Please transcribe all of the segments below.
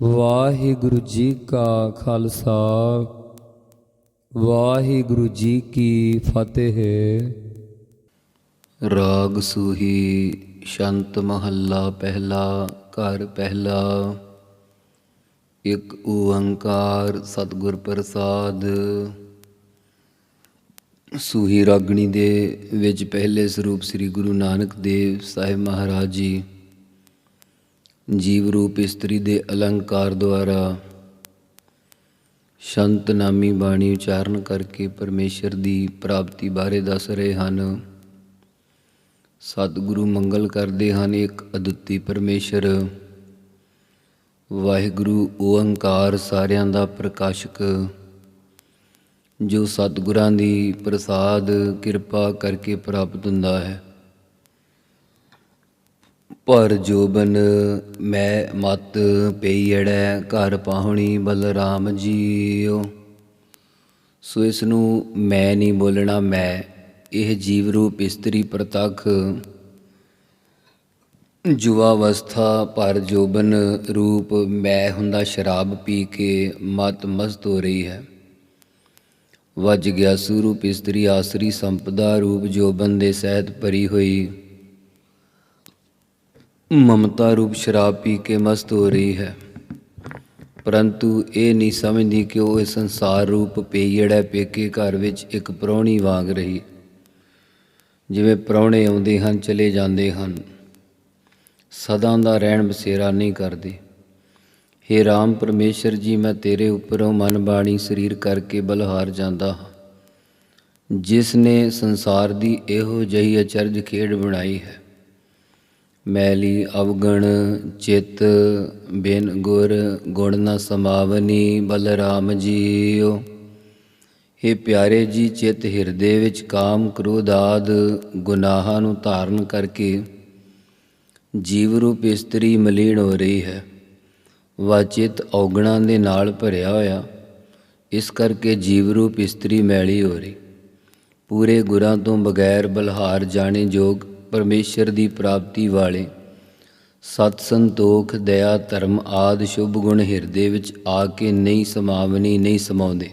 ਵਾਹਿਗੁਰੂ ਜੀ ਕਾ ਖਾਲਸਾ, ਵਾਹਿਗੁਰੂ ਜੀ ਕੀ ਫਤਿਹ। ਰਾਗ ਸੂਹੀ ਸ਼ੰਤ ਮਹੱਲਾ ਪਹਿਲਾ, ਘਰ ਪਹਿਲਾ। ਇੱਕ ਓੰਕਾਰ ਸਤਿਗੁਰ ਪ੍ਰਸਾਦ। ਸੂਹੀ ਰਾਗਣੀ ਦੇ ਵਿੱਚ ਪਹਿਲੇ ਸਰੂਪ ਸ੍ਰੀ ਗੁਰੂ ਨਾਨਕ ਦੇਵ ਸਾਹਿਬ ਮਹਾਰਾਜ ਜੀ ਜੀਵ ਰੂਪ ਇਸਤਰੀ ਦੇ ਅਲੰਕਾਰ ਦੁਆਰਾ ਸ਼ੰਤ ਨਾਮੀ ਬਾਣੀ ਉਚਾਰਨ ਕਰਕੇ ਪਰਮੇਸ਼ਰ ਦੀ ਪ੍ਰਾਪਤੀ ਬਾਰੇ ਦੱਸ ਰਹੇ ਹਨ। ਸਤਿਗੁਰੂ ਮੰਗਲ ਕਰਦੇ ਹਨ ਇੱਕ ਅਦੁੱਤੀ ਪਰਮੇਸ਼ਰ। ਵਾਹਿਗੁਰੂ ਓੰਕਾਰ ਸਾਰਿਆਂ ਦਾ ਪ੍ਰਕਾਸ਼ਕ, ਜੋ ਸਤਿਗੁਰਾਂ ਦੀ ਪ੍ਰਸਾਦ ਕਿਰਪਾ ਕਰਕੇ ਪ੍ਰਾਪਤ ਹੁੰਦਾ ਹੈ। ਪਰ ਜੋਬਨ ਮੈਂ ਮਤ ਪਈੜੈ ਘਰ ਪਾਹੁਣੀ ਬਲਰਾਮ ਜੀਓ। ਸੋ ਇਸ ਨੂੰ ਮੈਂ ਨਹੀਂ ਬੋਲਣਾ ਮੈਂ, ਇਹ ਜੀਵ ਰੂਪ ਇਸਤਰੀ ਪ੍ਰਤੱਖ। ਜੁਵਾ ਅਵਸਥਾ ਪਰ ਜੋਬਨ ਰੂਪ ਮੈਂ ਹੁੰਦਾ ਸ਼ਰਾਬ ਪੀ ਕੇ ਮਤ ਮਸਤ ਹੋ ਰਹੀ ਹੈ। ਵਜ ਗਿਆ ਸਰੂਪ ਇਸਤਰੀ ਆਸਰੀ ਸੰਪਦਾ ਰੂਪ ਜੋਬਨ ਦੇ ਸਹਿਤ ਭਰੀ ਹੋਈ। ਮਮਤਾ ਰੂਪ ਸ਼ਰਾਬ ਪੀ ਕੇ ਮਸਤ ਹੋ ਰਹੀ ਹੈ। ਪਰੰਤੂ ਇਹ ਨਹੀਂ ਸਮਝਦੀ ਕਿ ਉਹ ਇਸ ਸੰਸਾਰ ਰੂਪ ਪੇਈੜਾ ਪੇਕੇ ਘਰ ਵਿੱਚ ਇੱਕ ਪ੍ਰਾਹੁਣੀ ਵਾਂਗ ਰਹੀ। ਜਿਵੇਂ ਪ੍ਰਾਹੁਣੇ ਆਉਂਦੇ ਹਨ, ਚਲੇ ਜਾਂਦੇ ਹਨ। ਸਦਾ ਦਾ ਰਹਿਣ ਬਸੇਰਾ ਨਹੀਂ ਕਰਦੇ। ਹੇ ਰਾਮ, ਪਰਮੇਸ਼ਰ ਜੀ, ਮੈਂ ਤੇਰੇ ਉੱਪਰੋਂ ਮਨ ਬਾਣੀ ਸਰੀਰ ਕਰਕੇ ਬਲਹਾਰ ਜਾਂਦਾ ਹਾਂ। ਜਿਸ ਨੇ ਸੰਸਾਰ ਦੀ ਇਹੋ ਜਿਹੀ ਅਚਰਜ ਖੇਡ ਬਣਾਈ ਹੈ। ਮੈਲੀ ਅਵਗਣ ਚਿਤ ਬਿਨ ਗੁਰ ਗੁਣ ਨਾ ਸਮਾਵਨੀ ਬਲਰਾਮ ਜੀਓ हे ਪਿਆਰੇ ਜੀ ਚਿਤ ਹਿਰਦੇ ਵਿੱਚ ਕਾਮ ਕ੍ਰੋਧ ਆਦ ਗੁਨਾਹਾਂ ਨੂੰ ਧਾਰਨ ਕਰਕੇ ਜੀਵ ਰੂਪ ਇਸਤਰੀ ਮਲੀਨ ਹੋ ਰਹੀ ਹੈ। ਵਾਚਿਤ ਔਗਣਾਂ ਦੇ ਨਾਲ ਭਰਿਆ ਹੋਇਆ, ਇਸ ਕਰਕੇ ਜੀਵ ਰੂਪ ਇਸਤਰੀ ਮੈਲੀ ਹੋ ਰਹੀ। ਪੂਰੇ ਗੁਰਾਂ ਤੋਂ ਬਗੈਰ ਬਲਹਾਰ ਜਾਣੇ ਜੋਗ ਪਰਮੇਸ਼ਰ ਦੀ ਪ੍ਰਾਪਤੀ ਵਾਲੇ। ਸਤ ਸੰਤੋਖ, ਦਇਆ, ਧਰਮ ਆਦ ਸ਼ੁਭ ਗੁਣ ਹਿਰਦੇ ਵਿੱਚ ਆ ਕੇ ਨਹੀਂ ਸਮਾਵਨੀ, ਨਹੀਂ ਸਮਾਉਂਦੇ।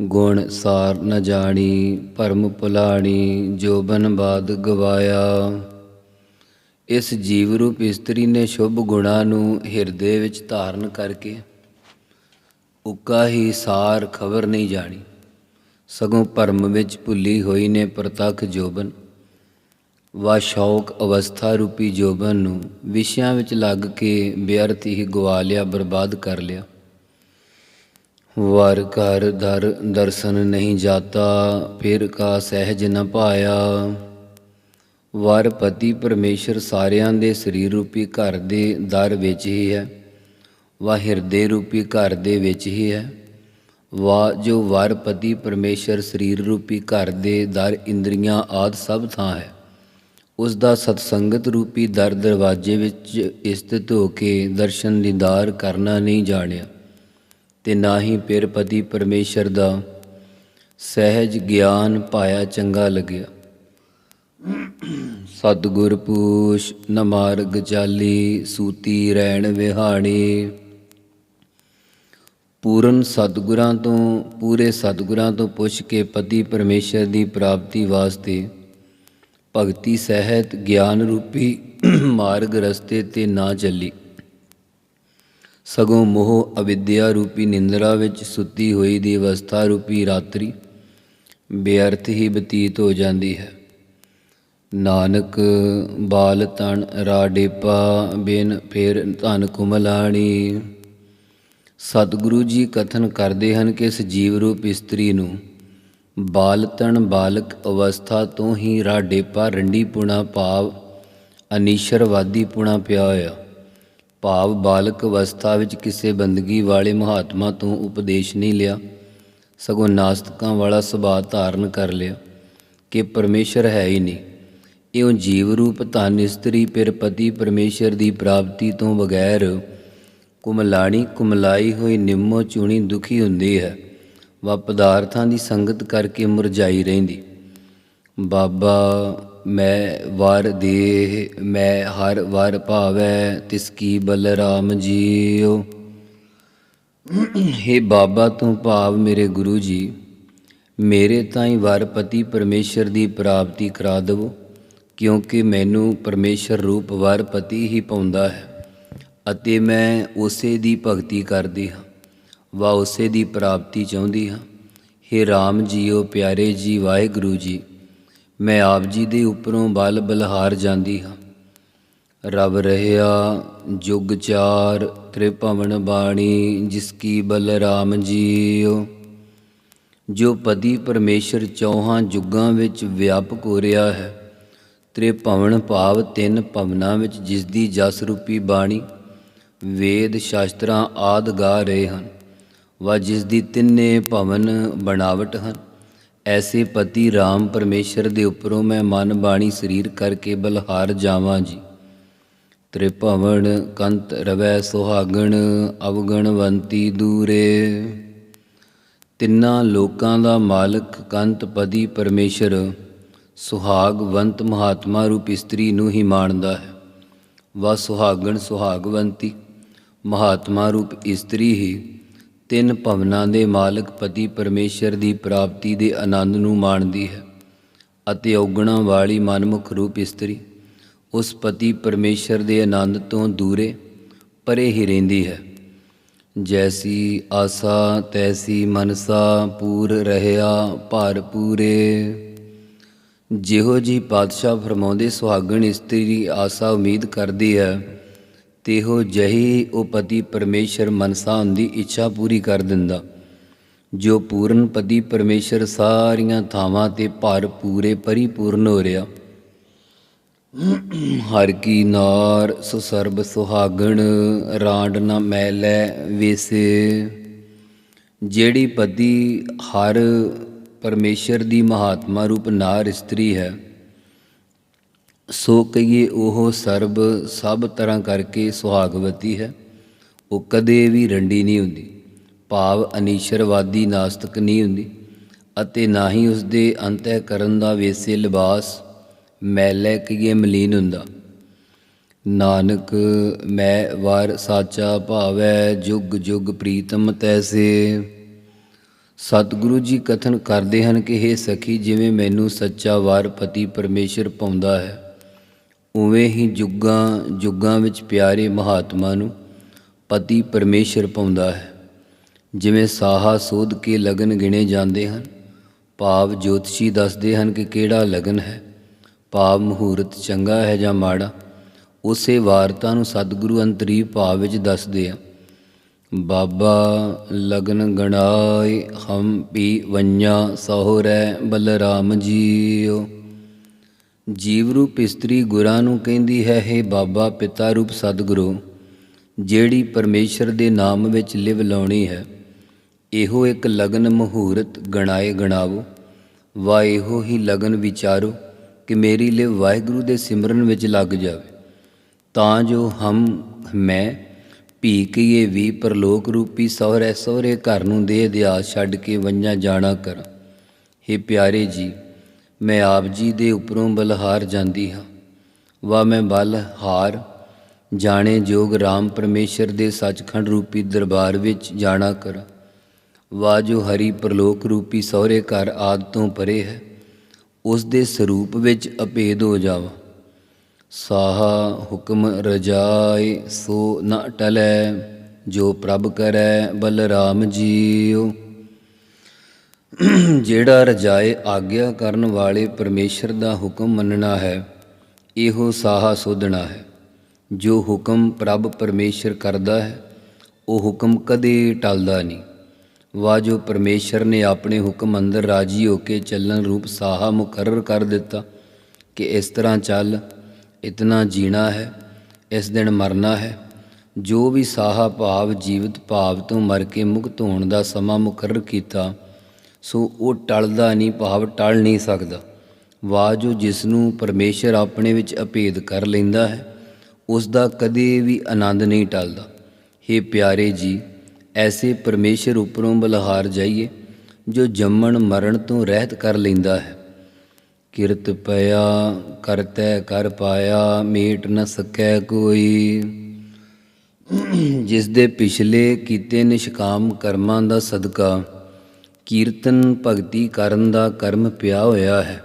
ਗੁਣ ਸਾਰ ਨ ਜਾਣੀ, ਭਰਮ ਭੁਲਾਣੀ ਜੋਬਨ ਬਾਦ ਗਵਾਇਆ। ਇਸ ਜੀਵ ਰੂਪ ਇਸਤਰੀ ਨੇ ਸ਼ੁਭ ਗੁਣਾਂ ਨੂੰ ਹਿਰਦੇ ਵਿੱਚ ਧਾਰਨ ਕਰਕੇ ਉੱਕਾ ਹੀ ਸਾਰ ਖਬਰ ਨਹੀਂ ਜਾਣੀ। ਸਗੋਂ ਭਰਮ ਵਿੱਚ ਭੁੱਲੀ ਹੋਈ ਨੇ ਪ੍ਰਤੱਖ ਜੋਬਨ। ਵਾ ਸ਼ੌਕ ਅਵਸਥਾ ਰੂਪੀ ਜੋਬਨ ਨੂੰ ਵਿਸ਼ਿਆਂ ਵਿੱਚ ਲੱਗ ਕੇ ਬੇਅਰਥ ਹੀ ਗਵਾ ਲਿਆ, ਬਰਬਾਦ ਕਰ ਲਿਆ। ਵਰ ਘਰ ਦਰ ਦਰਸ਼ਨ ਨਹੀਂ ਜਾਤਾ, ਫਿਰ ਕਾ ਸਹਿਜ ਨ ਪਾਇਆ। ਵਰ ਪਤੀ ਪਰਮੇਸ਼ਰ ਸਾਰਿਆਂ ਦੇ ਸਰੀਰ ਰੂਪੀ ਘਰ ਦੇ ਦਰ ਵਿੱਚ ਹੀ ਹੈ, ਵਾ ਹਿਰਦੇ ਰੂਪੀ ਘਰ ਦੇ ਵਿੱਚ ਹੀ ਹੈ। ਵਾ ਜੋ ਵਰ ਪਤੀ ਪਰਮੇਸ਼ਰ ਸਰੀਰ ਰੂਪੀ ਘਰ ਦੇ ਦਰ, ਇੰਦਰੀਆਂ ਆਦ ਸਭ ਥਾਂ ਹੈ। ਉਸ ਦਾ ਸਤਸੰਗਤ ਰੂਪੀ ਦਰ ਦਰਵਾਜ਼ੇ ਵਿੱਚ ਇਸਤਿਤ ਹੋ ਕੇ ਦਰਸ਼ਨ ਦੀਦਾਰ ਕਰਨਾ ਨਹੀਂ ਜਾਣਿਆ ਤੇ ਨਾ ਹੀ ਪਿਰ ਪਤੀ ਪਰਮੇਸ਼ਰ ਦਾ ਸਹਿਜ ਗਿਆਨ ਪਾਇਆ ਚੰਗਾ ਲੱਗਿਆ। ਸਤਿਗੁਰ ਪੂਸ਼ ਨ ਚਾਲੀ ਸੂਤੀ ਰਹਿਣ ਵਿਹਾਣੀ। ਪੂਰਨ ਸਤਿਗੁਰਾਂ ਤੋਂ, ਪੂਰੇ ਸਤਿਗੁਰਾਂ ਤੋਂ ਪੁੱਛ ਕੇ ਪਤੀ ਪਰਮੇਸ਼ਰ ਦੀ ਪ੍ਰਾਪਤੀ ਵਾਸਤੇ ਭਗਤੀ, ਸਹਿਤ, ਗਿਆਨ ਰੂਪੀ ਮਾਰਗ ਰਸਤੇ ਤੇ ਨਾ ਚੱਲੀ। ਸਗੋਂ ਮੋਹ, ਅਵਿਦਿਆ ਰੂਪੀ ਨਿੰਦਰਾ ਵਿੱਚ ਸੁੱਤੀ ਹੋਈ ਦੀ ਅਵਸਥਾ ਰੂਪੀ ਰਾਤਰੀ ਬੇਅਰਥ ਹੀ ਬਤੀਤ ਹੋ ਜਾਂਦੀ ਹੈ। ਨਾਨਕ, ਬਾਲ ਤਣ ਰਾਡੇਪਾ ਬਿਨ ਫਿਰ ਧਨ ਕੁਮਲਾਣੀ। ਸਤਿਗੁਰੂ ਜੀ ਕਥਨ ਕਰਦੇ ਹਨ ਕਿ ਇਸ ਜੀਵ ਰੂਪ ਇਸਤਰੀ ਨੂੰ ਬਾਲਤਣ ਬਾਲਕ ਅਵਸਥਾ ਤੋਂ ਹੀ ਰਾਡੇਪਾ ਰੰਡੀ ਪੁਣਾ ਭਾਵ ਅਨੀਸ਼ਰਵਾਦੀ ਪੁਣਾ ਪਿਆ ਹੋਇਆ। ਭਾਵ ਬਾਲਕ ਅਵਸਥਾ ਵਿੱਚ ਕਿਸੇ ਬੰਦਗੀ ਵਾਲੇ ਮਹਾਤਮਾ ਤੋਂ ਉਪਦੇਸ਼ ਨਹੀਂ ਲਿਆ। ਸਗੋਂ ਨਾਸਤਕਾਂ ਵਾਲਾ ਸੁਭਾਅ ਧਾਰਨ ਕਰ ਲਿਆ ਕਿ ਪਰਮੇਸ਼ਰ ਹੈ ਹੀ ਨਹੀਂ। ਇਉਂ ਜੀਵ ਰੂਪ ਧਨ ਇਸਤਰੀ ਪਿਰ ਪਤੀ ਪਰਮੇਸ਼ਰ ਦੀ ਪ੍ਰਾਪਤੀ ਤੋਂ ਬਗੈਰ ਕੁਮਲਾਣੀ ਕੁਮਲਾਈ ਹੋਈ ਨਿੰਮੋ ਚੂਣੀ ਦੁਖੀ ਹੁੰਦੀ ਹੈ। ਵਾ ਪਦਾਰਥਾਂ ਦੀ ਸੰਗਤ ਕਰਕੇ ਮੁਰਝਾਈ ਰਹਿੰਦੀ। ਬਾਬਾ, ਮੈਂ ਵਰ ਦੇ ਮੈਂ ਹਰ ਵਰ ਭਾਵੈ, ਤਿਸ ਕੀ ਬਲਰਾਮ ਜੀਓ ਹੇ ਬਾਬਾ, ਤੂੰ ਭਾਵ ਮੇਰੇ ਗੁਰੂ ਜੀ। ਮੇਰੇ ਤਾਈਂ ਵਰ ਪਤੀ ਪਰਮੇਸ਼ਰ ਦੀ ਪ੍ਰਾਪਤੀ ਕਰਾ ਦੇਵੋ, ਕਿਉਂਕਿ ਮੈਨੂੰ ਪਰਮੇਸ਼ਰ ਰੂਪ ਵਰ ਪਤੀ ਹੀ ਪਾਉਂਦਾ ਹੈ ਅਤੇ ਮੈਂ ਉਸੇ ਦੀ ਭਗਤੀ ਕਰਦੀ ਹਾਂ। ਵਾ ਉਸੇ ਦੀ ਪ੍ਰਾਪਤੀ ਚਾਹੁੰਦੀ ਹਾਂ। ਹੇ RAM ਜੀਓ, ਪਿਆਰੇ ਜੀ, ਵਾਹਿਗੁਰੂ ਜੀ, ਮੈਂ ਆਪ ਜੀ ਦੇ ਉੱਪਰੋਂ ਬਲ ਬਲਹਾਰ ਜਾਂਦੀ ਹਾਂ। ਰਬ ਰਹਿਆ ਜੁਗ ਚਾਰ ਤ੍ਰਿਭਵਨ ਬਾਣੀ, ਜਿਸ ਕੀ ਬਲ ਬਲਰਾਮ ਜੀਓ। ਜੋ ਪਤੀ ਪਰਮੇਸ਼ਰ ਚੌਹਾਂ ਜੁਗਾਂ ਵਿੱਚ ਵਿਆਪਕ ਹੋ ਰਿਹਾ ਹੈ ਤ੍ਰਿਭਵਨ ਭਾਵ ਤਿੰਨ ਭਵਨਾਂ ਵਿੱਚ ਜਿਸ ਦੀ ਜਸ ਰੂਪੀ ਬਾਣੀ, ਵੇਦ ਸ਼ਾਸਤਰਾਂ ਆਦ ਗਾ ਰਹੇ ਹਨ। ਵਾ ਜਿਸ ਦੀ ਤਿੰਨੇ ਭਵਨ ਬਣਾਵਟ ਹਨ। ਐਸੇ ਪਤੀ RAM ਪਰਮੇਸ਼ਰ ਦੇ ਉੱਪਰੋਂ ਮੈਂ ਮਨ ਬਾਣੀ ਸਰੀਰ ਕਰਕੇ ਬਲਹਾਰ ਜਾਵਾਂ ਜੀ। ਤ੍ਰਿਭਵਨ ਕੰਤ ਰਵੈ ਸੁਹਾਗਣ ਅਵਗਣਵੰਤੀ ਦੂਰੇ। ਤਿੰਨਾਂ ਲੋਕਾਂ ਦਾ ਮਾਲਕ ਕੰਤ ਪਦੀ ਪਰਮੇਸ਼ਰ ਸੁਹਾਗਵੰਤ ਮਹਾਤਮਾ ਰੂਪ ਇਸਤਰੀ ਨੂੰ ਹੀ ਮਾਣਦਾ ਹੈ। ਵਾ ਸੁਹਾਗਣ ਸੁਹਾਗਵੰਤੀ ਮਹਾਤਮਾ ਰੂਪ ਇਸਤਰੀ ਹੀ। ਤਿੰਨ ਭਵਨਾਂ ਦੇ ਮਾਲਕ ਪਤੀ ਪਰਮੇਸ਼ਰ ਦੀ ਪ੍ਰਾਪਤੀ ਦੇ ਆਨੰਦ ਨੂੰ ਮਾਣਦੀ ਹੈ ਅਤੇ ਔਗਣਾ ਵਾਲੀ ਮਨਮੁਖ ਰੂਪ ਇਸਤਰੀ ਉਸ ਪਤੀ ਪਰਮੇਸ਼ਰ ਦੇ ਆਨੰਦ ਤੋਂ ਦੂਰੇ ਪਰੇ ਹੀ ਰਹਿੰਦੀ ਹੈ। ਜੈਸੀ ਆਸਾ, ਤੈਸੀ ਮਨਸਾ, ਪੂਰ ਰਹਿਆ, ਭਰ ਪੂਰੇ। ਜਿਹੋ ਜੀ ਪਾਤਸ਼ਾਹ ਫਰਮਾਉਂਦੇ, ਸੁਹਾਗਣ ਇਸਤਰੀ ਆਸਾ ਉਮੀਦ ਕਰਦੀ ਹੈ ਤੇਹੋ ਜਹੀ ਉਹ ਪਤੀ ਪਰਮੇਸ਼ਰ ਮਨਸਾ ਹੁੰਦੀ ਇੱਛਾ ਪੂਰੀ ਕਰ ਦਿੰਦਾ। ਜੋ ਪੂਰਨ ਪਤੀ ਪਰਮੇਸ਼ਰ ਸਾਰੀਆਂ ਥਾਵਾਂ ਤੇ ਭਰ ਪੂਰੇ ਪਰਿਪੂਰਨ ਹੋ ਰਿਹਾ। ਹਰ ਕੀ ਨਾਰ ਸੋ ਸਰਬ ਸੁਹਾਗਣ, ਰਾਂਡ ਨ ਮੈਲੈ ਵੇਸੇ। ਜਿਹੜੀ ਪਤੀ ਹਰ ਪਰਮੇਸ਼ਰ ਦੀ ਮਹਾਤਮਾ ਰੂਪ ਨਾਰ ਇਸਤਰੀ ਹੈ। ਸੋ ਕਹੀਏ ਉਹ ਸਰਬ ਸਭ ਤਰ੍ਹਾਂ ਕਰਕੇ ਸੁਹਾਗਵਤੀ ਹੈ। ਉਹ ਕਦੇ ਵੀ ਰੰਡੀ ਨਹੀਂ ਹੁੰਦੀ, ਭਾਵ ਅਨੀਸ਼ਰਵਾਦੀ ਨਾਸਤਕ ਨਹੀਂ ਹੁੰਦੀ ਅਤੇ ਨਾ ਹੀ ਉਸ ਦੇ ਅੰਤःਕਰਨ ਦਾ ਵੇਸੇ ਲਿਬਾਸ ਮੈਲੇ ਕਹੀਏ ਮਲੀਨ ਹੁੰਦਾ। ਨਾਨਕ, ਮੈਂ ਵਾਰ ਸਾਚਾ ਭਾਵੈ ਜੁਗ ਜੁਗ ਪ੍ਰੀਤਮ ਤੈਸੇ। ਸਤਿਗੁਰੂ ਜੀ ਕਥਨ ਕਰਦੇ ਹਨ ਕਿ हे ਸਖੀ, ਜਿਵੇਂ ਮੈਨੂੰ ਸੱਚਾ ਵਾਰ ਪਤੀ ਪਰਮੇਸ਼ਰ ਪਾਉਂਦਾ ਹੈ। ਉਵੇਂ ਹੀ ਜੁਗਾਂ ਜੁਗਾਂ ਵਿੱਚ ਪਿਆਰੇ ਮਹਾਤਮਾ ਨੂੰ ਪਤੀ ਪਰਮੇਸ਼ਰ ਪਾਉਂਦਾ ਹੈ। ਜਿਵੇਂ ਸਾਹਾ ਸੋਧ ਕੇ ਲਗਨ ਗਿਣੇ ਜਾਂਦੇ ਹਨ, ਭਾਵ ਜੋਤਸ਼ੀ ਦੱਸਦੇ ਹਨ ਕਿ ਕਿਹੜਾ ਲਗਨ ਹੈ। ਭਾਵ ਮਹੂਰਤ ਚੰਗਾ ਹੈ ਜਾਂ ਮਾੜਾ, ਉਸੇ ਵਾਰਤਾ ਨੂੰ ਸਤਿਗੁਰੂ ਅੰਤਰੀ ਭਾਵ ਵਿੱਚ ਦੱਸਦੇ ਆ। ਬਾਬਾ ਲਗਨ ਗਣਾਏ ਹਮ ਪੀ ਵੰਨਾ ਸਹੁਰੈ ਬਲਰਾਮ ਜੀਓ। ਜੀਵ ਰੂਪ ਇਸਤਰੀ ਗੁਰਾਂ ਨੂੰ ਕਹਿੰਦੀ ਹੈ हे ਬਾਬਾ ਪਿਤਾ ਰੂਪ ਸਤਿਗੁਰੂ, ਜਿਹੜੀ ਪਰਮੇਸ਼ਰ ਦੇ ਨਾਮ ਵਿੱਚ ਲਿਵ ਲਾਉਣੀ ਹੈ, ਇਹੋ ਇੱਕ ਲਗਨ ਮਹੂਰਤ ਗਣਾਏ ਗਣਾਵੋ ਵਾ ਇਹੋ ਹੀ ਲਗਨ ਵਿਚਾਰੋ ਕਿ ਮੇਰੀ ਲਿਵ ਵਾਹਿਗੁਰੂ ਦੇ ਸਿਮਰਨ ਵਿੱਚ ਲੱਗ ਜਾਵੇ। ਤਾਂ ਜੋ ਹਮ, ਮੈਂ ਭੀ ਵੀ ਪਰਲੋਕ ਰੂਪੀ ਸਹੁਰੇ ਸਹੁਰੇ ਘਰ ਨੂੰ ਦੇਹ ਦਿਆਸ ਛੱਡ ਕੇ ਵੰਜਾ ਜਾਣਾ ਕਰਾਂ। हे ਪਿਆਰੇ ਜੀ ਮੈਂ ਆਪ ਜੀ ਦੇ ਉੱਪਰੋਂ ਬਲਹਾਰ ਜਾਂਦੀ ਹਾਂ। ਵਾ ਮੈਂ ਬਲ ਹਾਰ ਜਾਣੇ ਜੋਗ RAM ਪਰਮੇਸ਼ਰ ਦੇ ਸੱਚਖੰਡ ਰੂਪੀ ਦਰਬਾਰ ਵਿੱਚ ਜਾਣਾ ਕਰਾਂ। ਵਾ ਜੋ ਹਰੀ ਪ੍ਰਲੋਕ ਰੂਪੀ ਸਹੁਰੇ ਘਰ ਆਦ ਤੋਂ ਪਰੇ ਹੈ, ਉਸ ਦੇ ਸਰੂਪ ਵਿੱਚ ਅਪੇਦ ਹੋ ਜਾਵਾਂ। ਸਾਹਾ ਹੁਕਮ ਰਜਾਏ ਸੋ ਨਾ ਟਲੈ, ਜੋ ਪ੍ਰਭ ਕਰੈ ਬਲਰਾਮ ਜੀਓ। ਜਿਹੜਾ ਰਜਾਏ ਆਗਿਆ ਕਰਨ ਵਾਲੇ ਪਰਮੇਸ਼ਰ ਦਾ ਹੁਕਮ ਮੰਨਣਾ ਹੈ, ਇਹੋ ਸਾਹਾ ਸੋਧਣਾ ਹੈ। ਜੋ ਹੁਕਮ ਪ੍ਰਭ ਪਰਮੇਸ਼ਰ ਕਰਦਾ ਹੈ, ਉਹ ਹੁਕਮ ਕਦੇ ਟਲਦਾ ਨਹੀਂ। ਵਾ ਜੋ ਪਰਮੇਸ਼ਰ ਨੇ ਆਪਣੇ ਹੁਕਮ ਅੰਦਰ ਰਾਜੀ ਹੋ ਕੇ ਚੱਲਣ ਰੂਪ ਸਾਹਾ ਮੁਕਰਰ ਕਰ ਦਿੱਤਾ ਕਿ ਇਸ ਤਰ੍ਹਾਂ ਚੱਲ, ਇਤਨਾ ਜੀਣਾ ਹੈ, ਇਸ ਦਿਨ ਮਰਨਾ ਹੈ। ਜੋ ਵੀ ਸਾਹਾ ਭਾਵ ਜੀਵਤ ਭਾਵ ਤੋਂ ਮਰ ਕੇ ਮੁਕਤ ਹੋਣ ਦਾ ਸਮਾਂ ਮੁਕਰਰ ਕੀਤਾ ਸੋ ਉਹ ਟਲਦਾ ਨਹੀਂ, ਭਾਵ ਟਲ ਨਹੀਂ ਸਕਦਾ। ਵਾ ਜਿਸ ਨੂੰ ਪਰਮੇਸ਼ਰ ਆਪਣੇ ਵਿੱਚ ਅਭੇਦ ਕਰ ਲੈਂਦਾ ਹੈ ਉਸ ਦਾ ਕਦੇ ਵੀ ਆਨੰਦ ਨਹੀਂ ਟਲਦਾ। हे ਪਿਆਰੇ ਜੀ, ਐਸੇ ਪਰਮੇਸ਼ਰ ਉੱਪਰੋਂ ਬਲਹਾਰ ਜਾਈਏ, ਜੋ ਜੰਮਣ ਮਰਨ ਤੋਂ ਰਹਿਤ ਕਰ ਲੈਂਦਾ ਹੈ। ਕਿਰਤ ਪਿਆ, ਕਰਤੈ ਕਰ ਪਾਇਆ, ਮੇਟ ਨ ਸਕੈ ਕੋਈ। ਜਿਸ ਦੇ ਪਿਛਲੇ ਕੀਤੇ ਨਿਸ਼ਕਾਮ ਕਰਮਾਂ ਦਾ ਸਦਕਾ ਕੀਰਤਨ ਭਗਤੀ ਕਰਨ ਦਾ ਕਰਮ ਪਿਆ ਹੋਇਆ ਹੈ।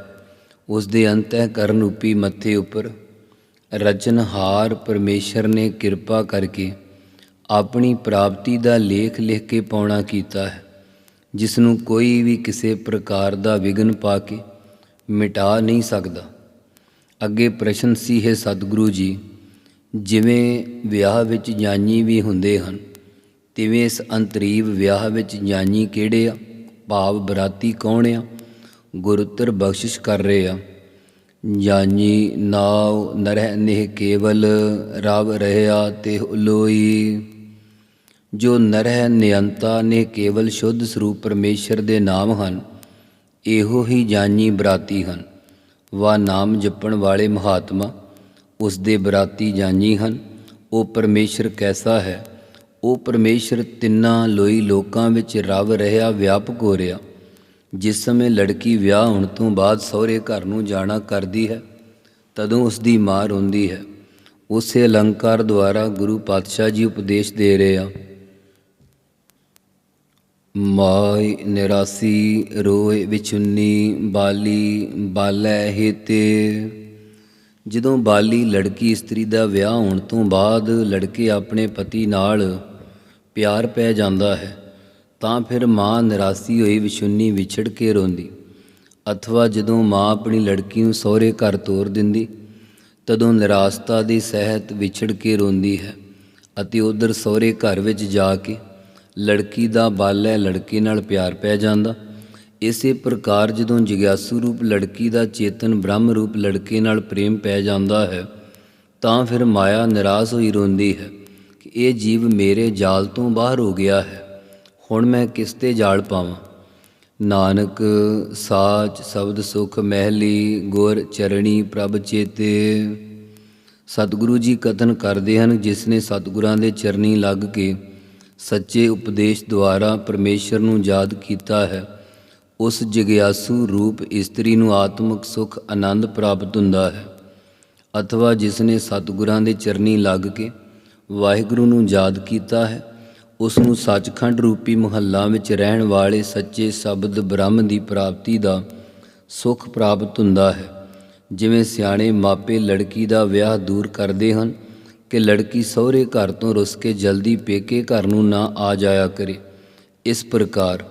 ਉਸ ਦੇ ਅੰਤਹਿ ਕਰਨ ਰੂਪੀ ਮੱਥੇ ਉੱਪਰ। ਰਚਨਹਾਰ ਪਰਮੇਸ਼ਰ ਨੇ ਕਿਰਪਾ ਕਰਕੇ ਆਪਣੀ ਪ੍ਰਾਪਤੀ ਦਾ ਲੇਖ ਲਿਖ ਕੇ ਪਾਉਣਾ ਕੀਤਾ ਹੈ। ਜਿਸ ਨੂੰ ਕੋਈ ਵੀ ਕਿਸੇ ਪ੍ਰਕਾਰ ਦਾ ਵਿਗਨ ਪਾ ਕੇ ਮਿਟਾ ਨਹੀਂ ਸਕਦਾ। ਅੱਗੇ ਪ੍ਰਸ਼ਨ ਸੀ, ਹੈ ਸਤਿਗੁਰੂ ਜੀ, ਜਿਵੇਂ ਵਿਆਹ ਵਿੱਚ ਜਾਨੀ ਵੀ ਹੁੰਦੇ ਹਨ, ਤਿਵੇਂ ਇਸ ਅੰਤਰੀਵ ਵਿਆਹ ਵਿੱਚ ਜਾਨੀ ਕਿਹੜੇ ਆ? ਭਾਵ ਬਰਾਤੀ ਕੌਣ ਆ? ਗੁਰੂਤਰ ਬਖਸ਼ਿਸ਼ ਕਰ ਰਹੇ ਆ। ਜਾਨੀ ਨਾਉ ਨਰਹਿ ਨਿਹ ਕੇਵਲ ਰਵ ਰਹਿਆ ਤੇ ਲੋਈ। ਜੋ ਨਰਹਿ ਨਿਯੰਤਾ ਨੇ ਕੇਵਲ ਸ਼ੁੱਧ ਸਰੂਪ ਪਰਮੇਸ਼ਰ ਦੇ ਨਾਮ ਹਨ, ਇਹੋ ਹੀ ਜਾਨੀ ਬਰਾਤੀ ਹਨ। ਵਾ ਨਾਮ ਜਪਣ ਵਾਲੇ ਮਹਾਤਮਾ ਉਸ ਦੇ ਬਰਾਤੀ ਜਾਨੀ ਹਨ। ਉਹ ਪਰਮੇਸ਼ਰ ਕੈਸਾ ਹੈ? ਉਹ ਪਰਮੇਸ਼ਰ ਤਿੰਨਾਂ ਲੋਈ ਲੋਕਾਂ ਵਿੱਚ ਰਵ ਰਿਹਾ, ਵਿਆਪਕ ਹੋ ਰਿਹਾ। ਜਿਸ ਸਮੇਂ ਲੜਕੀ ਵਿਆਹ ਹੋਣ ਤੋਂ ਬਾਅਦ ਸਹੁਰੇ ਘਰ ਨੂੰ ਜਾਣਾ ਕਰਦੀ ਹੈ, ਤਦੋਂ ਉਸ ਦੀ ਮਾਂ ਰੋਂਦੀ ਹੈ। ਉਸੇ ਅਲੰਕਾਰ ਦੁਆਰਾ ਗੁਰੂ ਪਾਤਸ਼ਾਹ ਜੀ ਉਪਦੇਸ਼ ਦੇ ਰਹੇ ਆ, ਮਾਈ ਨਿਰਾਸੀ ਰੋਏ ਵਿਚੁੰਨੀ ਬਾਲੀ, ਬਾਲੈ ਹਿਤੇ। ਜਦੋਂ ਬਾਲੀ ਲੜਕੀ ਇਸਤਰੀ ਦਾ ਵਿਆਹ ਹੋਣ ਤੋਂ ਬਾਅਦ ਲੜਕੇ ਆਪਣੇ ਪਤੀ ਨਾਲ ਪਿਆਰ ਪੈ ਜਾਂਦਾ ਹੈ, ਤਾਂ ਫਿਰ ਮਾਂ ਨਿਰਾਸੀ ਹੋਈ ਵਿਛੁੰਨੀ ਵਿਛੜ ਕੇ ਰੋਂਦੀ। ਅਥਵਾ ਜਦੋਂ ਮਾਂ ਆਪਣੀ ਲੜਕੀ ਨੂੰ ਸਹੁਰੇ ਘਰ ਤੋਰ ਦਿੰਦੀ, ਤਦੋਂ ਨਿਰਾਸਤਾ ਦੀ ਸਹਿਤ ਵਿਛੜ ਕੇ ਰੋਂਦੀ ਹੈ ਅਤੇ ਉਧਰ ਸਹੁਰੇ ਘਰ ਵਿੱਚ ਜਾ ਕੇ ਲੜਕੀ ਦਾ ਬਾਲ ਹੈ ਲੜਕੇ ਨਾਲ ਪਿਆਰ ਪੈ ਜਾਂਦਾ। ਇਸੇ ਪ੍ਰਕਾਰ ਜਦੋਂ ਜਿਗਿਆਸੂ ਰੂਪ ਲੜਕੀ ਦਾ ਚੇਤਨ ਬ੍ਰਹਮ ਰੂਪ ਲੜਕੇ ਨਾਲ ਪ੍ਰੇਮ ਪੈ ਜਾਂਦਾ ਹੈ, ਤਾਂ ਫਿਰ ਮਾਇਆ ਨਿਰਾਸ਼ ਹੋਈ ਰੋਂਦੀ ਹੈ। ਕਿ ਇਹ ਜੀਵ ਮੇਰੇ ਜਾਲ ਤੋਂ ਬਾਹਰ ਹੋ ਗਿਆ ਹੈ। ਹੁਣ ਮੈਂ ਕਿਸ ਤੇ ਜਾਲ ਪਾਵਾਂ? ਨਾਨਕ, ਸਾਚ, ਸ਼ਬਦ, ਸੁਖ, ਮਹਿਲੀ, ਗੁਰ, ਚਰਣੀ, ਪ੍ਰਭ ਚੇਤੇ। ਸਤਿਗੁਰੂ ਜੀ ਕਥਨ ਕਰਦੇ ਹਨ, ਜਿਸ ਨੇ ਸਤਿਗੁਰਾਂ ਦੇ ਚਰਨੀ ਲੱਗ ਕੇ ਸੱਚੇ ਉਪਦੇਸ਼ ਦੁਆਰਾ ਪਰਮੇਸ਼ਰ ਨੂੰ ਯਾਦ ਕੀਤਾ ਹੈ। ਉਸ ਜਿਗਿਆਸੂ ਰੂਪ ਇਸਤਰੀ ਨੂੰ ਆਤਮਿਕ ਸੁਖ, ਆਨੰਦ ਪ੍ਰਾਪਤ ਹੁੰਦਾ ਹੈ। ਅਥਵਾ ਜਿਸ ਨੇ ਸਤਿਗੁਰਾਂ ਦੇ ਚਰਨੀ ਲੱਗ ਕੇ ਵਾਹਿਗੁਰੂ ਨੂੰ ਯਾਦ ਕੀਤਾ ਹੈ। ਉਸ ਨੂੰ ਸੱਚਖੰਡ ਰੂਪੀ ਮਹੱਲਾ ਵਿੱਚ ਰਹਿਣ ਵਾਲੇ ਸੱਚੇ ਸ਼ਬਦ ਬ੍ਰਹਮ ਦੀ ਪ੍ਰਾਪਤੀ ਦਾ ਸੁਖ ਪ੍ਰਾਪਤ ਹੁੰਦਾ ਹੈ। ਜਿਵੇਂ ਸਿਆਣੇ ਮਾਪੇ ਲੜਕੀ ਦਾ ਵਿਆਹ ਦੂਰ ਕਰਦੇ ਹਨ ਕਿ ਲੜਕੀ ਸਹੁਰੇ ਘਰ ਤੋਂ ਰੁੱਸ ਕੇ ਜਲਦੀ ਪੇਕੇ ਘਰ ਨੂੰ ਨਾ ਆ ਜਾਇਆ ਕਰੇ। ਇਸ ਪ੍ਰਕਾਰ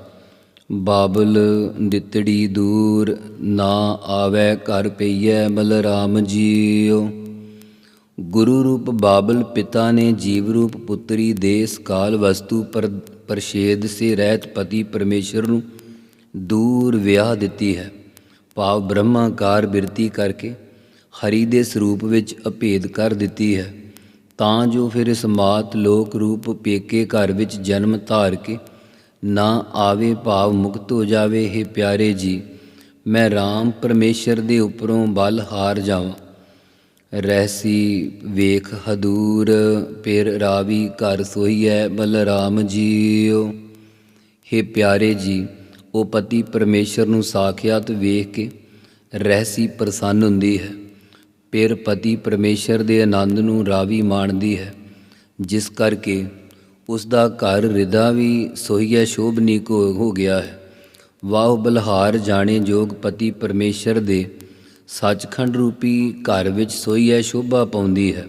ਬਾਬਲ ਦਿੱਤੜੀ ਦੂਰ ਨਾ ਆਵੇ ਘਰ ਪਈਐ ਬਲਰਾਮ ਜੀਓ। ਗੁਰੂ ਰੂਪ ਬਾਬਲ ਪਿਤਾ ਨੇ ਜੀਵ ਰੂਪ ਪੁੱਤਰੀ ਦੇਸ ਕਾਲ ਵਸਤੂ ਪਰ ਪਰਸ਼ੇਦ ਸੇ ਰਹਿਤ ਪਤੀ ਪਰਮੇਸ਼ਰ ਨੂੰ ਦੂਰ ਵਿਆਹ ਦਿੱਤੀ ਹੈ। ਭਾਵ ਬ੍ਰਹਮਾਕਾਰ ਬਿਰਤੀ ਕਰਕੇ ਹਰੀ ਦੇ ਸਰੂਪ ਵਿੱਚ ਅਭੇਦ ਕਰ ਦਿੱਤੀ ਹੈ। ਤਾਂ ਜੋ ਫਿਰ ਇਸ ਮਾਤ ਲੋਕ ਰੂਪ ਪੇਕੇ ਘਰ ਵਿੱਚ ਜਨਮ ਧਾਰ ਕੇ ਨਾ ਆਵੇ ਭਾਵ ਮੁਕਤ ਹੋ ਜਾਵੇ हे ਪਿਆਰੇ ਜੀ, ਮੈਂ RAM ਪਰਮੇਸ਼ਰ ਦੇ ਉੱਪਰੋਂ ਬਲ ਹਾਰ ਜਾਵਾਂ। ਰਹਿਸੀ ਵੇਖ ਹਦੂਰ ਪੇਰ ਰਾਵੀ ਘਰ ਸੋਈਐ ਬਲਰਾਮ ਜੀਓ। हे ਪਿਆਰੇ ਜੀ, ਉਹ ਪਤੀ ਪਰਮੇਸ਼ਰ ਨੂੰ ਸਾਖਿਆਤ ਵੇਖ ਕੇ ਰਹਿਸੀ ਪ੍ਰਸੰਨ ਹੁੰਦੀ ਹੈ। ਪੇਰ ਪਤੀ ਪਰਮੇਸ਼ਰ ਦੇ ਆਨੰਦ ਨੂੰ ਰਾਵੀ ਮਾਣਦੀ ਹੈ। ਜਿਸ ਕਰਕੇ ਉਸ ਦਾ ਘਰ ਰਿਦਾ ਵੀ ਸੋਈਐ ਸ਼ੋਭਨੀਕ ਹੋ ਹੋ ਗਿਆ ਹੈ। ਵਾਹ ਬਲਹਾਰ ਜਾਣੇ ਜੋਗ ਪਤੀ ਪਰਮੇਸ਼ਰ ਦੇ ਸੱਚਖੰਡ ਰੂਪੀ ਘਰ ਵਿੱਚ ਸੋਈਐ ਸ਼ੋਭਾ ਪਾਉਂਦੀ ਹੈ।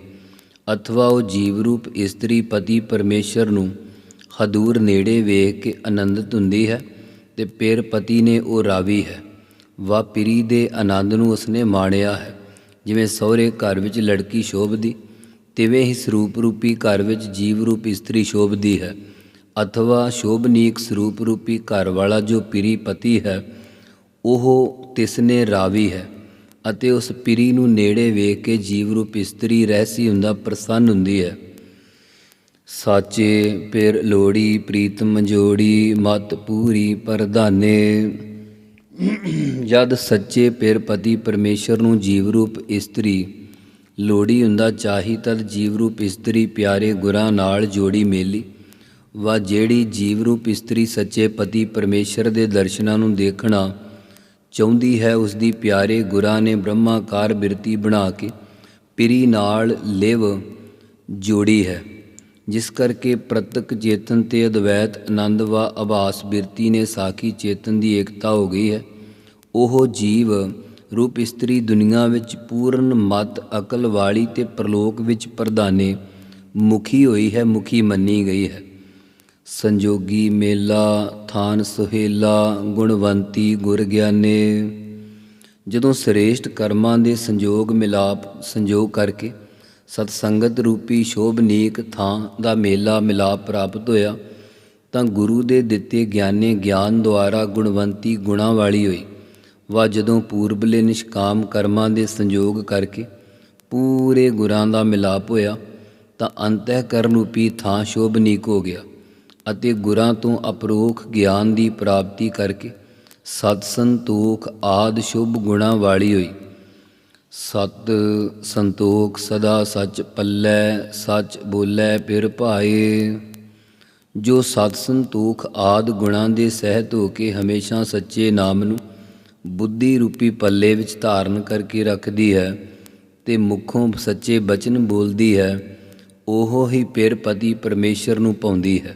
ਅਥਵਾ ਉਹ ਜੀਵ ਰੂਪ ਇਸਤਰੀ ਪਤੀ ਪਰਮੇਸ਼ਰ ਨੂੰ ਹਦੂਰ ਨੇੜੇ ਵੇਖ ਕੇ ਆਨੰਦਿਤ ਹੁੰਦੀ ਹੈ ਤੇ ਪੇਰ ਪਤੀ ਨੇ ਉਹ ਰਾਵੀ ਹੈ। ਵਾ ਦੇ ਆਨੰਦ ਨੂੰ ਉਸਨੇ ਮਾਣਿਆ ਹੈ। ਜਿਵੇਂ ਸਹੁਰੇ ਘਰ ਵਿੱਚ ਲੜਕੀ ਸ਼ੋਭਦੀ, ਤਿਵੇਂ ਹੀ ਸਰੂਪ ਰੂਪੀ ਘਰ ਵਿੱਚ ਜੀਵ ਰੂਪ ਇਸਤਰੀ ਸ਼ੋਭਦੀ ਹੈ। ਅਥਵਾ ਸ਼ੋਭਨੀਕ ਸਰੂਪ ਰੂਪੀ ਘਰ ਵਾਲਾ ਜੋ ਪਿਰੀ ਪਤੀ ਹੈ, ਉਹ ਤਿਸਨੇ ਰਾਵੀ ਹੈ। ਅਤੇ ਉਸ ਪਿਰੀ ਨੂੰ ਨੇੜੇ ਵੇਖ ਕੇ ਜੀਵ ਰੂਪ ਇਸਤਰੀ ਰਹਿਸੀ ਹੁੰਦਾ ਪ੍ਰਸੰਨ ਹੁੰਦੀ ਹੈ। ਸਾਚੇ ਪੇਰ ਲੋੜੀ ਪ੍ਰੀਤਮ ਜੋੜੀ ਮਤ ਪੂਰੀ, ਪਰਧਾਨੇ। ਜਦ ਸੱਚੇ ਪਿਰ ਪਤੀ ਪਰਮੇਸ਼ਰ ਨੂੰ ਜੀਵ ਰੂਪ ਇਸਤਰੀ ਲੋੜੀ ਹੁੰਦਾ ਚਾਹੀ, ਤਦ ਜੀਵ ਰੂਪ ਇਸਤਰੀ ਪਿਆਰੇ ਗੁਰਾਂ ਨਾਲ ਜੋੜੀ ਮੇਲੀ। ਵਾ ਜਿਹੜੀ ਜੀਵ ਰੂਪ ਇਸਤਰੀ ਸੱਚੇ ਪਤੀ ਪਰਮੇਸ਼ਰ ਦੇ ਦਰਸ਼ਨਾਂ ਨੂੰ ਦੇਖਣਾ ਚਾਹੁੰਦੀ ਹੈ ਉਸ ਦੀ ਪਿਆਰੇ ਗੁਰਾਂ ਨੇ ਬ੍ਰਹਮਾਕਾਰ ਬਿਰਤੀ ਬਣਾ ਕੇ ਪਿਰੀ ਨਾਲ ਲਿਵ ਜੋੜੀ ਹੈ, ਜਿਸ ਕਰਕੇ ਪ੍ਰਤਕ ਚੇਤਨ ਤੇ ਅਦਵੈਤ ਆਨੰਦ ਵਾ ਆਭਾਸ ਬਿਰਤੀ ਨੇ ਸਾਖੀ ਚੇਤਨ ਦੀ ਏਕਤਾ ਹੋ ਗਈ ਹੈ। ਉਹ ਜੀਵ ਰੂਪ ਇਸਤਰੀ ਦੁਨੀਆ ਵਿੱਚ ਪੂਰਨ ਮਤ, ਅਕਲ ਵਾਲੀ ਤੇ ਪ੍ਰਲੋਕ ਵਿੱਚ ਪ੍ਰਧਾਨੇ ਮੁਖੀ ਹੋਈ ਹੈ, ਮੁਖੀ ਮੰਨੀ ਗਈ ਹੈ। ਸੰਜੋਗੀ ਮੇਲਾ, ਥਾਨ ਸੁਹੇਲਾ, ਗੁਣਵੰਤੀ ਗੁਰ ਗਿਆਨੇ ਜਦੋਂ ਸ੍ਰੇਸ਼ਟ ਕਰਮਾਂ ਦੇ ਸੰਜੋਗ ਮਿਲਾਪ, ਸੰਜੋਗ ਕਰਕੇ ਸਤ ਸੰਗਤ ਰੂਪੀ ਸ਼ੋਭਨੀਕ ਥਾਂ ਦਾ ਮੇਲਾ ਮਿਲਾਪ ਪ੍ਰਾਪਤ ਹੋਇਆ, ਤਾਂ ਗੁਰੂ ਦੇ ਦਿੱਤੇ ਗਿਆਨੇ ਗਿਆਨ ਦੁਆਰਾ ਗੁਣਵੰਤੀ ਗੁਣਾ ਵਾਲੀ ਹੋਈ। ਵਾ ਜਦੋਂ ਪੂਰਬਲੇ ਨਿਸ਼ਕਾਮ ਕਰਮਾਂ ਦੇ ਸੰਜੋਗ ਕਰਕੇ ਪੂਰੇ ਗੁਰਾਂ ਦਾ ਮਿਲਾਪ ਹੋਇਆ, ਤਾਂ ਅੰਤःਕਰਨ ਰੂਪੀ ਥਾਂ ਸ਼ੋਭਨੀਕ ਹੋ ਗਿਆ। ਅਤੇ ਗੁਰਾਂ ਤੋਂ ਅਪਰੋਖ ਗਿਆਨ ਦੀ ਪ੍ਰਾਪਤੀ ਕਰਕੇ ਸਤ ਸੰਤੋਖ ਆਦ ਸ਼ੁਭ ਗੁਣਾ ਵਾਲੀ ਹੋਈ। ਸਤ ਸੰਤੋਖ ਸਦਾ ਸੱਚ ਪੱਲੇ, ਸੱਚ ਬੋਲੇ ਫਿਰ ਭਾਏ। ਜੋ ਸਤ ਸੰਤੋਖ ਆਦ ਗੁਣਾਂ ਦੇ ਸਹਿਤ ਹੋ ਕੇ ਹਮੇਸ਼ਾ ਸੱਚੇ ਨਾਮ ਨੂੰ ਬੁੱਧੀ ਰੂਪੀ ਪੱਲੇ ਵਿੱਚ ਧਾਰਨ ਕਰਕੇ ਰੱਖਦੀ ਹੈ ਤੇ ਮੁਖੋਂ ਸੱਚੇ ਬਚਨ ਬੋਲਦੀ ਹੈ, ਉਹ ਹੀ ਪਿਰ ਪਤੀ ਪਰਮੇਸ਼ਰ ਨੂੰ ਪਾਉਂਦੀ ਹੈ।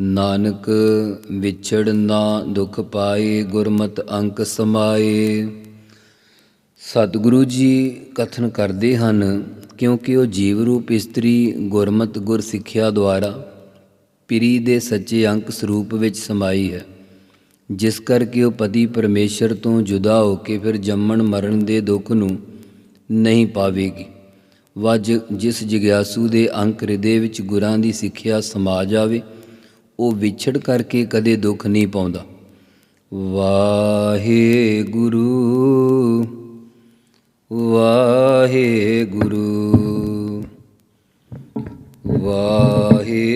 ਨਾਨਕ ਵਿਛੜ ਨਾ ਦੁਖ ਪਾਏ, ਗੁਰਮਤ ਅੰਕ ਸਮਾਏ। ਸਤਿਗੁਰੂ ਜੀ ਕਥਨ ਕਰਦੇ ਹਨ, ਕਿਉਂਕਿ ਉਹ ਜੀਵ ਰੂਪ ਇਸਤਰੀ ਗੁਰਮਤ ਗੁਰ ਸਿੱਖਿਆ ਦੁਆਰਾ ਪਿਰੀ ਦੇ ਸੱਚੇ ਅੰਕ ਸਰੂਪ ਵਿੱਚ ਸਮਾਈ ਹੈ। ਜਿਸ ਕਰਕੇ ਉਹ ਪਤੀ ਪਰਮੇਸ਼ਰ ਤੋਂ ਜੁਦਾ ਹੋ ਕੇ ਫਿਰ ਜੰਮਣ ਮਰਨ ਦੇ ਦੁੱਖ ਨੂੰ ਨਹੀਂ ਪਾਵੇਗੀ। ਵਜ ਜਿਸ ਜਿਗਿਆਸੂ ਦੇ ਅੰਕ ਹਿਰਦੇ ਵਿੱਚ ਗੁਰਾਂ ਦੀ ਸਿੱਖਿਆ ਸਮਾ ਜਾਵੇ ਉਹ ਵਿਛੜ ਕਰਕੇ ਕਦੇ ਦੁੱਖ ਨਹੀਂ ਪਾਉਂਦਾ। ਵਾਹਿਗੁਰੂ ਵਾਹਿਗੁਰੂ ਵਾਹਿ